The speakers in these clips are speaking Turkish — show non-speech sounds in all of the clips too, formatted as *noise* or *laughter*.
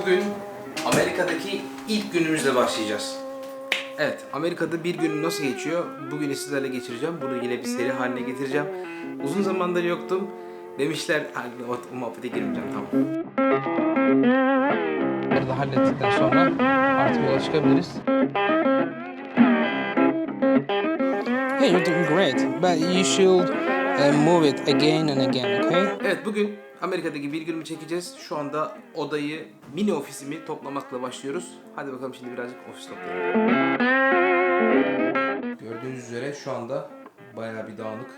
Bugün Amerika'daki ilk günümüzle başlayacağız. Evet, Amerika'da bir gün nasıl geçiyor? Bugün sizlerle geçireceğim. Bunu yine bir seri haline getireceğim. Uzun zamandır yoktum. Demişler, "Ay, o, o muhabbete girmeyeceğim tamam. Bunları da hallettikten sonra artık yola çıkabiliriz. Hey, you're doing great, but you should uh, move it again and again, okay? Evet bugün Amerika'daki bir günümü çekeceğiz. Şu anda odayı, mini ofisimi toplamakla başlıyoruz. Hadi bakalım şimdi birazcık ofis toplayalım. Gördüğünüz üzere şu anda bayağı bir dağınık,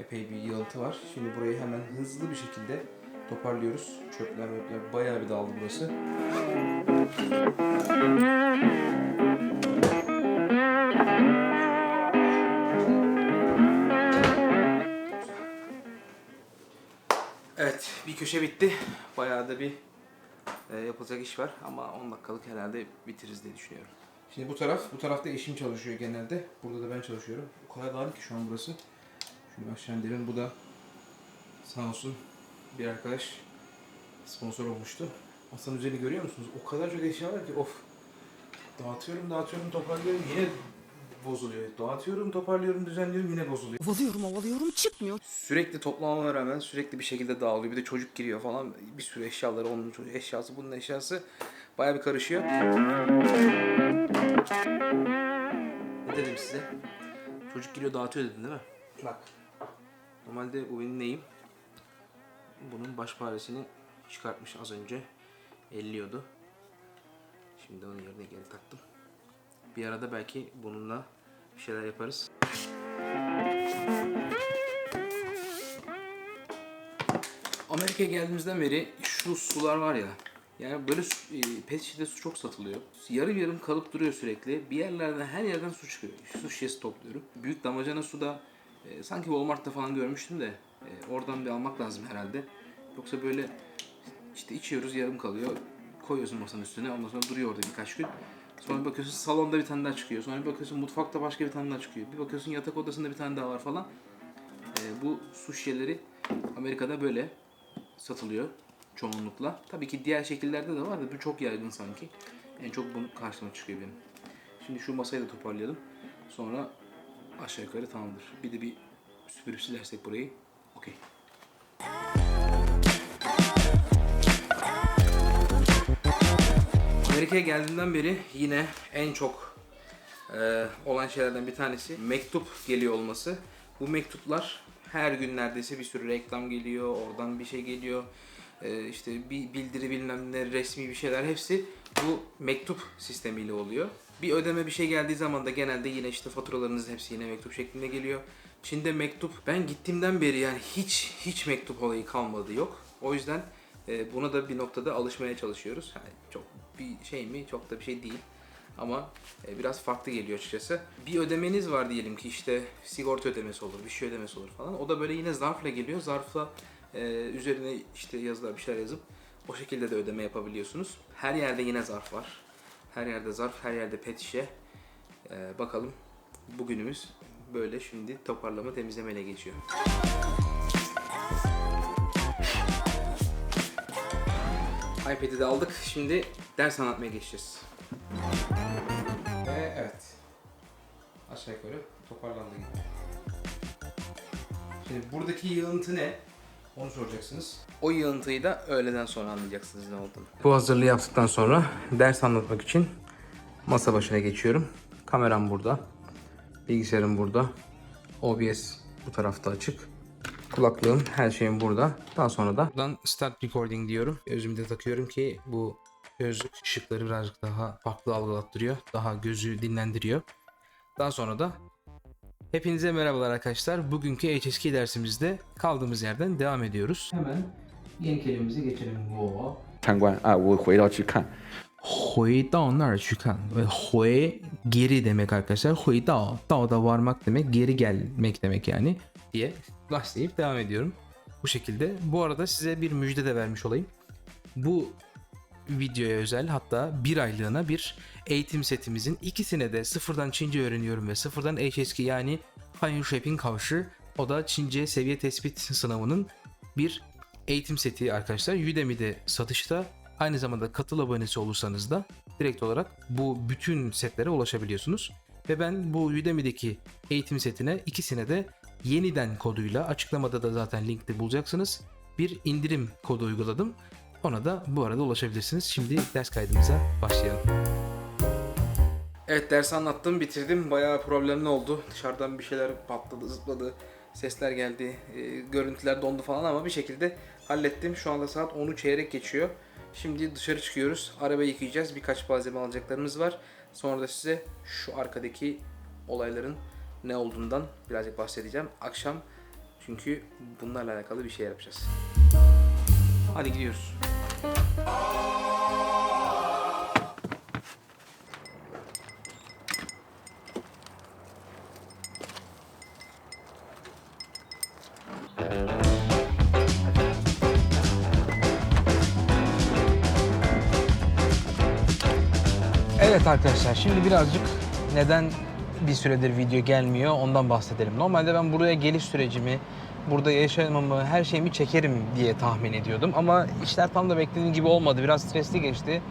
epey bir yığıntı var. Şimdi burayı hemen hızlı bir şekilde toparlıyoruz. Çöpler möpler bayağı bir dağıldı burası. Bir köşe bitti. Bayağı da bir e, yapılacak iş var ama 10 dakikalık herhalde bitiririz diye düşünüyorum. Şimdi bu taraf, bu tarafta eşim çalışıyor genelde. Burada da ben çalışıyorum. O kadar dağınık ki şu an burası. Şunu aşağı indirelim. Bu da sağ olsun bir arkadaş sponsor olmuştu. Masanın üzerini görüyor musunuz? O kadar çok eşya var ki of. Dağıtıyorum, dağıtıyorum, toparlıyorum yine bozuluyor. Dağıtıyorum, toparlıyorum, düzenliyorum yine bozuluyor. Ovalıyorum ovalıyorum çıkmıyor. Sürekli toplamama rağmen sürekli bir şekilde dağılıyor. Bir de çocuk giriyor falan. Bir sürü eşyaları, onun çocuk eşyası, bunun eşyası. Baya bir karışıyor. Ne dedim size? Çocuk giriyor dağıtıyor dedim değil mi? Bak. Normalde bu benim neyim? Bunun baş paresini çıkartmış az önce. Elliyordu. Şimdi onun yerine geri taktım. Bir arada belki bununla bir şeyler yaparız. Amerika'ya geldiğimizden beri şu sular var ya. Yani böyle su, e, pet şişede su çok satılıyor. Yarım yarım kalıp duruyor sürekli. Bir yerlerden her yerden su çıkıyor. Su şişesi topluyorum. Büyük damacana suda e, sanki Walmart'ta falan görmüştüm de e, oradan bir almak lazım herhalde. Yoksa böyle işte içiyoruz yarım kalıyor. Koyuyorsun masanın üstüne ondan sonra duruyor orada birkaç gün. Sonra bir bakıyorsun salonda bir tane daha çıkıyor. Sonra bir bakıyorsun mutfakta başka bir tane daha çıkıyor. Bir bakıyorsun yatak odasında bir tane daha var falan. E, bu su şişeleri Amerika'da böyle satılıyor çoğunlukla. Tabii ki diğer şekillerde de var da bu çok yaygın sanki. En çok bunu karşıma çıkıyor benim. Şimdi şu masayı da toparlayalım. Sonra aşağı yukarı tamamdır. Bir de bir süpürüp silersek burayı. Okey. Amerika'ya geldiğimden beri yine en çok e, olan şeylerden bir tanesi mektup geliyor olması. Bu mektuplar her gün neredeyse bir sürü reklam geliyor, oradan bir şey geliyor. E, işte bir bildiri bilmem ne, resmi bir şeyler hepsi bu mektup sistemiyle oluyor. Bir ödeme bir şey geldiği zaman da genelde yine işte faturalarınızın hepsi yine mektup şeklinde geliyor. Çin'de mektup ben gittiğimden beri yani hiç hiç mektup olayı kalmadı yok. O yüzden e, buna da bir noktada alışmaya çalışıyoruz. Yani çok bir şey mi? Çok da bir şey değil. Ama e, biraz farklı geliyor açıkçası. Bir ödemeniz var diyelim ki işte sigorta ödemesi olur, bir şey ödemesi olur falan. O da böyle yine zarfla geliyor. Zarfla e, üzerine işte yazılar bir şeyler yazıp o şekilde de ödeme yapabiliyorsunuz. Her yerde yine zarf var. Her yerde zarf, her yerde pet şişe. E, bakalım bugünümüz böyle şimdi toparlama temizlemeyle geçiyor. iPad'i de aldık. Şimdi ders anlatmaya geçeceğiz. Ve evet. Aşağı yukarı toparlandı gibi. Şimdi buradaki yığıntı ne? Onu soracaksınız. O yığıntıyı da öğleden sonra anlayacaksınız ne olduğunu. Bu hazırlığı yaptıktan sonra ders anlatmak için masa başına geçiyorum. Kameram burada. Bilgisayarım burada. OBS bu tarafta açık Kulaklığım, her şeyim burada. Daha sonra da buradan start recording diyorum. Gözümü de takıyorum ki bu gözlük ışıkları birazcık daha farklı algılattırıyor. Daha gözü dinlendiriyor. Daha sonra da hepinize merhabalar arkadaşlar. Bugünkü HSK dersimizde kaldığımız yerden devam ediyoruz. Hemen yeni kelimemize geçelim. Wo. 参观啊，我回到去看，回到那儿去看. Ve 回 geri demek arkadaşlar. 回到 da varmak demek, geri gelmek demek yani diye başlayıp devam ediyorum. Bu şekilde. Bu arada size bir müjde de vermiş olayım. Bu videoya özel hatta bir aylığına bir eğitim setimizin ikisine de sıfırdan Çince öğreniyorum ve sıfırdan HSK yani Hanyu Shaping Kavşı o da Çince seviye tespit *laughs* sınavının bir eğitim seti arkadaşlar Udemy'de satışta. Aynı zamanda katıl abonesi olursanız da direkt olarak bu bütün setlere ulaşabiliyorsunuz. Ve ben bu Udemy'deki eğitim setine ikisine de yeniden koduyla açıklamada da zaten linkte bulacaksınız. Bir indirim kodu uyguladım. Ona da bu arada ulaşabilirsiniz. Şimdi ders kaydımıza başlayalım. Evet dersi anlattım, bitirdim. Bayağı problemli oldu. Dışarıdan bir şeyler patladı, zıpladı. Sesler geldi, e, görüntüler dondu falan ama bir şekilde hallettim. Şu anda saat 10'u çeyrek geçiyor. Şimdi dışarı çıkıyoruz. Arabayı yıkayacağız. Birkaç malzeme alacaklarımız var. Sonra da size şu arkadaki olayların ne olduğundan birazcık bahsedeceğim. Akşam çünkü bunlarla alakalı bir şey yapacağız. Hadi gidiyoruz. Evet arkadaşlar şimdi birazcık neden bir süredir video gelmiyor ondan bahsedelim. Normalde ben buraya geliş sürecimi, burada yaşamamı, her şeyimi çekerim diye tahmin ediyordum. Ama işler tam da beklediğim gibi olmadı. Biraz stresli geçti.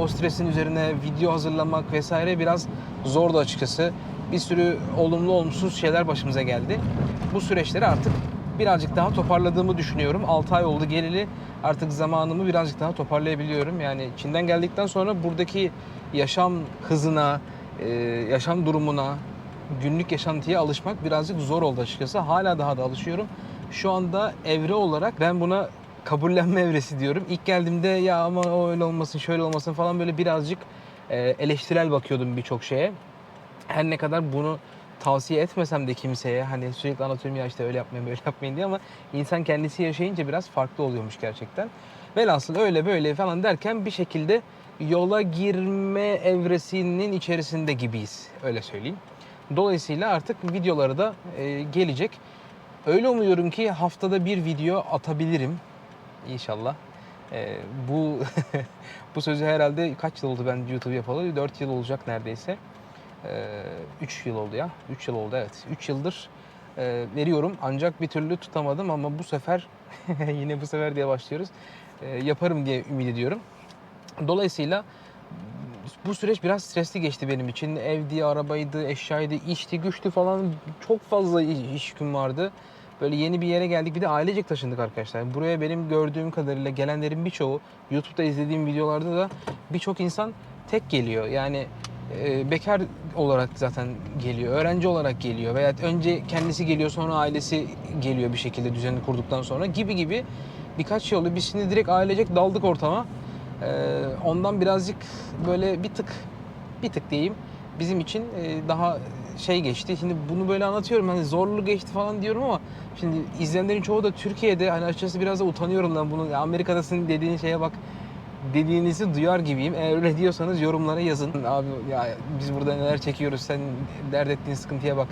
O stresin üzerine video hazırlamak vesaire biraz zordu açıkçası. Bir sürü olumlu olumsuz şeyler başımıza geldi. Bu süreçleri artık birazcık daha toparladığımı düşünüyorum. 6 ay oldu geleli. Artık zamanımı birazcık daha toparlayabiliyorum. Yani Çin'den geldikten sonra buradaki yaşam hızına, e, yaşam durumuna, günlük yaşantıya alışmak birazcık zor oldu açıkçası. Hala daha da alışıyorum. Şu anda evre olarak ben buna kabullenme *laughs* evresi diyorum. İlk geldiğimde ya ama o öyle olmasın, şöyle olmasın falan böyle birazcık e, eleştirel bakıyordum birçok şeye. Her ne kadar bunu tavsiye etmesem de kimseye hani sürekli anlatıyorum ya işte öyle yapmayın böyle yapmayın diye ama insan kendisi yaşayınca biraz farklı oluyormuş gerçekten. Velhasıl öyle böyle falan derken bir şekilde yola girme evresinin içerisinde gibiyiz öyle söyleyeyim. Dolayısıyla artık videoları da e, gelecek. Öyle umuyorum ki haftada bir video atabilirim inşallah. E, bu *laughs* bu sözü herhalde kaç yıl oldu ben YouTube yapalı? 4 yıl olacak neredeyse. 3 yıl oldu ya. 3 yıl oldu evet. 3 yıldır e, veriyorum ancak bir türlü tutamadım ama bu sefer *laughs* yine bu sefer diye başlıyoruz. E, yaparım diye ümit ediyorum. Dolayısıyla bu süreç biraz stresli geçti benim için. Evdi, arabaydı, eşyaydı, işti, güçtü falan çok fazla iş, yüküm vardı. Böyle yeni bir yere geldik. Bir de ailecek taşındık arkadaşlar. Buraya benim gördüğüm kadarıyla gelenlerin birçoğu, YouTube'da izlediğim videolarda da birçok insan tek geliyor. Yani e, bekar olarak zaten geliyor, öğrenci olarak geliyor veya önce kendisi geliyor sonra ailesi geliyor bir şekilde düzenini kurduktan sonra gibi gibi birkaç yolu biz şimdi direkt ailecek daldık ortama. Ee, ondan birazcık böyle bir tık bir tık diyeyim bizim için e, daha şey geçti. Şimdi bunu böyle anlatıyorum hani zorlu geçti falan diyorum ama şimdi izleyenlerin çoğu da Türkiye'de hani açıkçası biraz da utanıyorum lan bunu. Amerika'dasın dediğin şeye bak dediğinizi duyar gibiyim. Eğer öyle diyorsanız yorumlara yazın. Abi ya biz burada neler çekiyoruz sen dert ettiğin sıkıntıya bak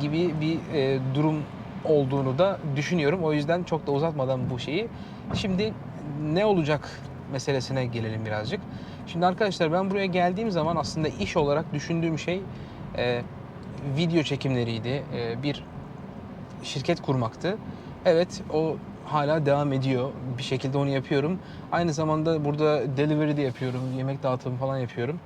gibi bir e, durum olduğunu da düşünüyorum. O yüzden çok da uzatmadan bu şeyi. Şimdi ne olacak meselesine gelelim birazcık. Şimdi arkadaşlar ben buraya geldiğim zaman aslında iş olarak düşündüğüm şey e, video çekimleriydi. E, bir şirket kurmaktı. Evet o hala devam ediyor. Bir şekilde onu yapıyorum. Aynı zamanda burada delivery de yapıyorum. Yemek dağıtımı falan yapıyorum.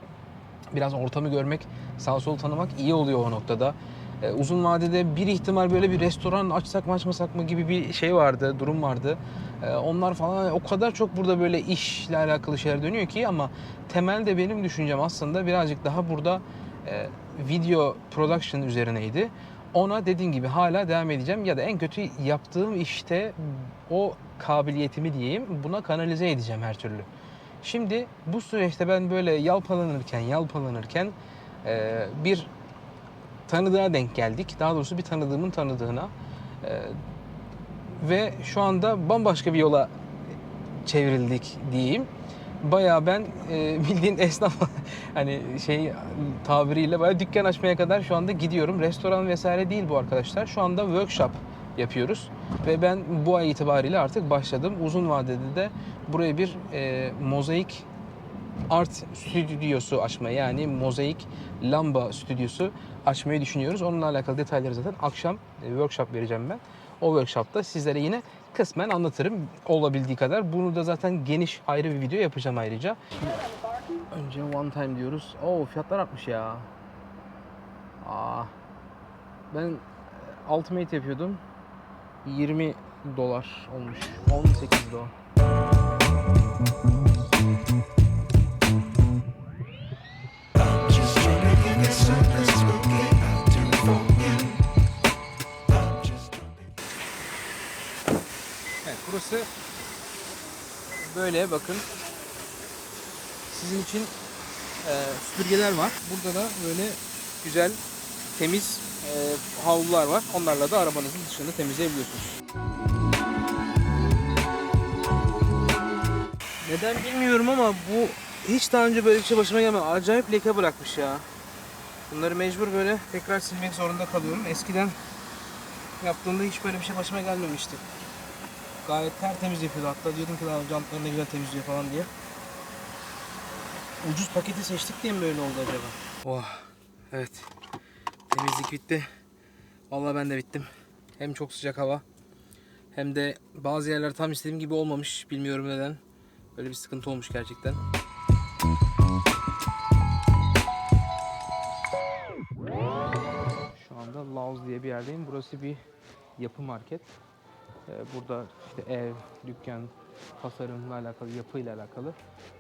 Biraz ortamı görmek, sağ sol tanımak iyi oluyor o noktada. Ee, uzun vadede bir ihtimal böyle bir restoran açsak mı açmasak mı gibi bir şey vardı, durum vardı. Ee, onlar falan o kadar çok burada böyle işle alakalı şeyler dönüyor ki ama temelde benim düşüncem aslında birazcık daha burada e, video production üzerineydi. Ona dediğim gibi hala devam edeceğim ya da en kötü yaptığım işte o kabiliyetimi diyeyim buna kanalize edeceğim her türlü. Şimdi bu süreçte ben böyle yalpalanırken yalpalanırken e, bir tanıdığa denk geldik. Daha doğrusu bir tanıdığımın tanıdığına. E, ve şu anda bambaşka bir yola çevrildik diyeyim. Bayağı ben e, *laughs* bildiğin esnaf *laughs* hani şey tabiriyle bayağı dükkan açmaya kadar şu anda gidiyorum. Restoran vesaire değil bu arkadaşlar. Şu anda workshop yapıyoruz ve ben bu ay itibariyle artık başladım. Uzun vadede de buraya bir e, mozaik art stüdyosu açmayı yani mozaik lamba stüdyosu açmayı düşünüyoruz. Onunla alakalı detayları zaten akşam e, workshop vereceğim ben. O workshopta sizlere yine kısmen anlatırım olabildiği kadar. Bunu da zaten geniş ayrı bir video yapacağım ayrıca. Önce one time diyoruz. Oo fiyatlar artmış ya. Aa. Ben e, Ultimate yapıyordum. 20 dolar olmuş. 18 dolar. Burası böyle bakın. Sizin için e, süpürgeler var. Burada da böyle güzel temiz e, havlular var. Onlarla da arabanızın dışını temizleyebiliyorsunuz. Neden bilmiyorum ama bu hiç daha önce böyle bir şey başıma gelmedi. Acayip leke bırakmış ya. Bunları mecbur böyle tekrar silmek zorunda kalıyorum. Eskiden yaptığımda hiç böyle bir şey başıma gelmemişti. Gayet tertemiz yapıyordu. Hatta diyordum ki "Lan jantları ne güzel temizliyor falan diye. Ucuz paketi seçtik diye mi böyle oldu acaba? Oh, evet. Temizlik bitti. Vallahi ben de bittim. Hem çok sıcak hava hem de bazı yerler tam istediğim gibi olmamış. Bilmiyorum neden. Böyle bir sıkıntı olmuş gerçekten. Şu anda Laos diye bir yerdeyim. Burası bir yapı market. Ee, Burada işte ev, dükkan, tasarımla alakalı, yapıyla alakalı.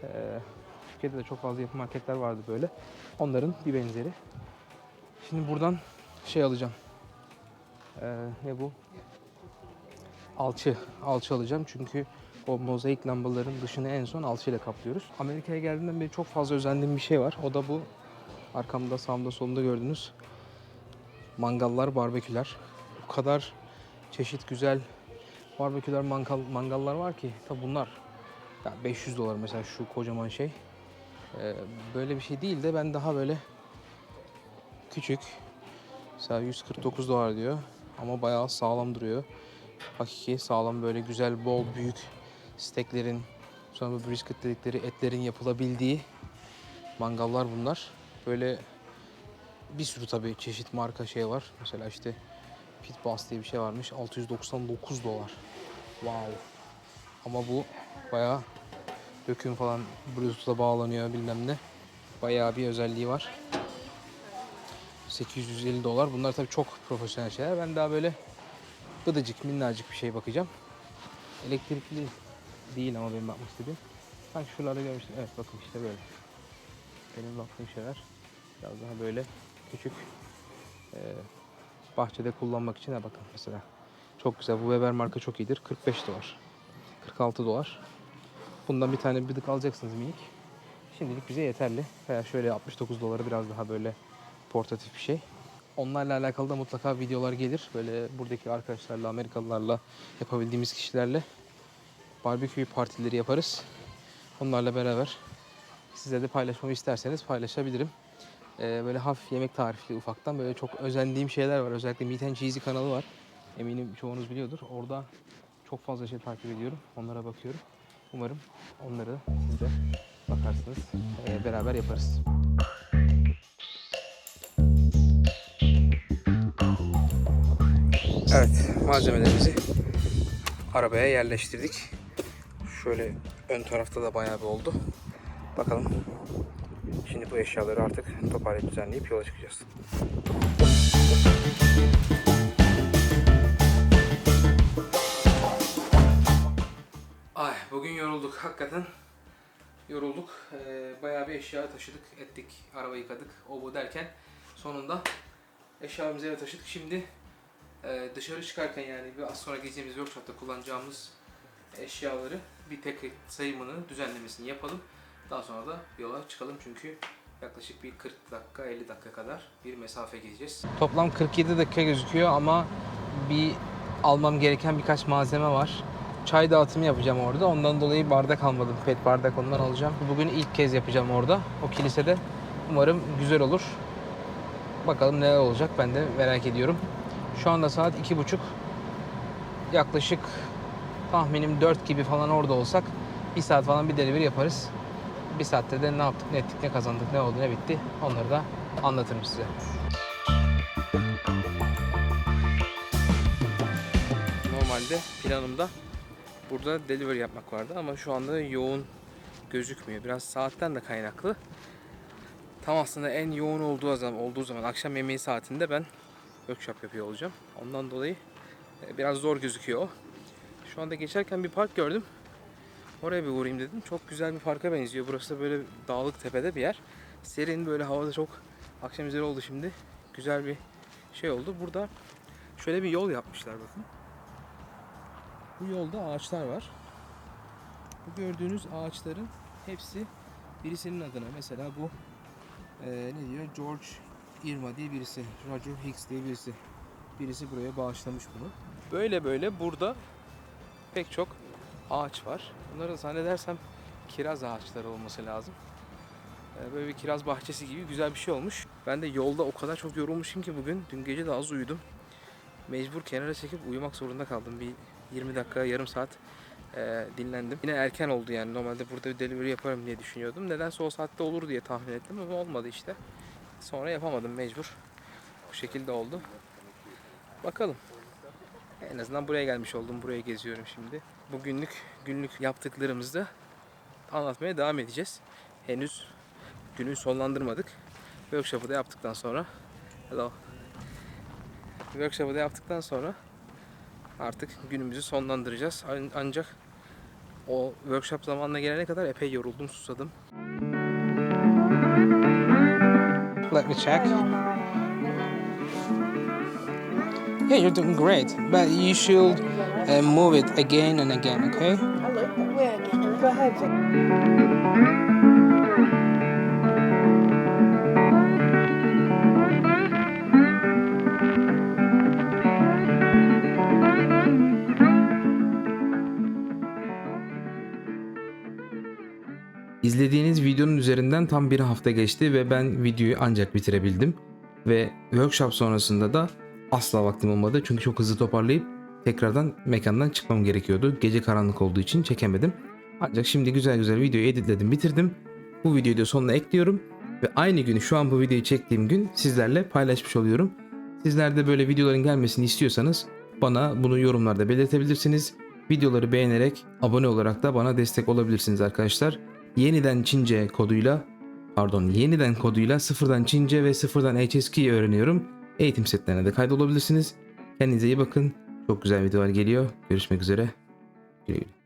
Ee, Türkiye'de de çok fazla yapı marketler vardı böyle. Onların bir benzeri. Şimdi buradan şey alacağım. Ee, ne bu? Alçı. Alçı alacağım çünkü o mozaik lambaların dışını en son alçıyla kaplıyoruz. Amerika'ya geldiğimden beri çok fazla özendiğim bir şey var. O da bu. Arkamda, sağımda, solumda gördüğünüz mangallar, barbeküler. O kadar çeşit güzel barbeküler, mangal, mangallar var ki. Tabi bunlar ya 500 dolar mesela şu kocaman şey. Ee, böyle bir şey değil de ben daha böyle küçük. Mesela 149 dolar diyor ama bayağı sağlam duruyor. Hakiki sağlam böyle güzel bol büyük steaklerin sonra bu brisket dedikleri etlerin yapılabildiği mangallar bunlar. Böyle bir sürü tabii çeşit marka şey var. Mesela işte Pit Boss diye bir şey varmış. 699 dolar. Wow. Ama bu bayağı döküm falan Bluetooth'a bağlanıyor bilmem ne. Bayağı bir özelliği var. 850 dolar. Bunlar tabii çok profesyonel şeyler. Ben daha böyle gıdıcık, minnacık bir şey bakacağım. Elektrikli değil ama benim bakmak istediğim. Sanki şuralarda görmüştüm. Evet bakın işte böyle. Benim baktığım şeyler biraz daha böyle küçük eee, bahçede kullanmak için ha bakın mesela. Çok güzel. Bu Weber marka çok iyidir. 45 dolar. 46 dolar. Bundan bir tane bıdık alacaksınız minik. Şimdilik bize yeterli. Veya şöyle 69 dolara biraz daha böyle portatif bir şey. Onlarla alakalı da mutlaka videolar gelir. Böyle buradaki arkadaşlarla, Amerikalılarla, yapabildiğimiz kişilerle barbekü partileri yaparız. Onlarla beraber size de paylaşmamı isterseniz paylaşabilirim. Ee, böyle hafif yemek tarifli ufaktan böyle çok özendiğim şeyler var. Özellikle Meat and Cheesy kanalı var. Eminim çoğunuz biliyordur. Orada çok fazla şey takip ediyorum. Onlara bakıyorum. Umarım onları siz de bakarsınız. Ee, beraber yaparız. Evet, malzemelerimizi arabaya yerleştirdik. Şöyle ön tarafta da bayağı bir oldu. Bakalım. Şimdi bu eşyaları artık toparlayıp düzenleyip yola çıkacağız. Ay bugün yorulduk hakikaten. Yorulduk. Ee, bayağı bir eşya taşıdık, ettik, araba yıkadık, o bu derken sonunda eşyalarımızı eve taşıdık. Şimdi e, dışarı çıkarken yani bir az sonra gideceğimiz workshopta kullanacağımız eşyaları bir tek sayımını, düzenlemesini yapalım. Daha sonra da yola çıkalım çünkü yaklaşık bir 40 dakika 50 dakika kadar bir mesafe gideceğiz. Toplam 47 dakika gözüküyor ama bir almam gereken birkaç malzeme var. Çay dağıtımı yapacağım orada. Ondan dolayı bardak almadım. Pet bardak ondan alacağım. Bugün ilk kez yapacağım orada. O kilisede. Umarım güzel olur. Bakalım neler olacak ben de merak ediyorum. Şu anda saat iki buçuk. Yaklaşık tahminim 4 gibi falan orada olsak bir saat falan bir delivery yaparız. Bir saatte de ne yaptık, ne ettik, ne kazandık, ne oldu, ne bitti onları da anlatırım size. Normalde planımda burada delivery yapmak vardı ama şu anda yoğun gözükmüyor. Biraz saatten de kaynaklı. Tam aslında en yoğun olduğu zaman, olduğu zaman akşam yemeği saatinde ben workshop yapıyor olacağım. Ondan dolayı e, biraz zor gözüküyor. Şu anda geçerken bir park gördüm. Oraya bir uğrayayım dedim. Çok güzel bir parka benziyor. Burası da böyle dağlık tepede bir yer. Serin böyle havada çok akşam üzeri oldu şimdi. Güzel bir şey oldu. Burada şöyle bir yol yapmışlar bakın. Bu yolda ağaçlar var. Bu gördüğünüz ağaçların hepsi birisinin adına. Mesela bu eee, ne diyor? George Irma diye birisi. Roger Hicks diye birisi. Birisi buraya bağışlamış bunu. Böyle böyle burada pek çok ağaç var. Bunları zannedersem kiraz ağaçları olması lazım. Ee, Böyle bir kiraz bahçesi gibi güzel bir şey olmuş. Ben de yolda o kadar çok yorulmuşum ki bugün. Dün gece de az uyudum. Mecbur kenara çekip uyumak zorunda kaldım. Bir 20 dakika, yarım saat e, dinlendim. Yine erken oldu yani. Normalde burada bir delivery yaparım diye düşünüyordum. Nedense o saatte olur diye tahmin ettim ama olmadı işte. Sonra yapamadım mecbur. Bu şekilde oldu. Bakalım. En azından buraya gelmiş oldum. Buraya geziyorum şimdi. Bugünlük günlük yaptıklarımızı da anlatmaya devam edeceğiz. Henüz günü sonlandırmadık. Workshop'ı da yaptıktan sonra Hello. Workshop'ı da yaptıktan sonra artık günümüzü sonlandıracağız. An- Ancak o workshop zamanına gelene kadar epey yoruldum, susadım. Let me check. Yeah, you're doing great, but you should uh, move it again and again, okay? İzlediğiniz videonun üzerinden tam bir hafta geçti ve ben videoyu ancak bitirebildim. Ve workshop sonrasında da asla vaktim olmadı çünkü çok hızlı toparlayıp tekrardan mekandan çıkmam gerekiyordu. Gece karanlık olduğu için çekemedim. Ancak şimdi güzel güzel videoyu editledim bitirdim. Bu videoyu da sonuna ekliyorum. Ve aynı günü şu an bu videoyu çektiğim gün sizlerle paylaşmış oluyorum. Sizler de böyle videoların gelmesini istiyorsanız bana bunu yorumlarda belirtebilirsiniz. Videoları beğenerek, abone olarak da bana destek olabilirsiniz arkadaşlar. Yeniden Çince koduyla, pardon yeniden koduyla sıfırdan Çince ve sıfırdan HSK'yi öğreniyorum. Eğitim setlerine de kaydolabilirsiniz. Kendinize iyi bakın. Çok güzel videolar geliyor. Görüşmek üzere. Güle güle.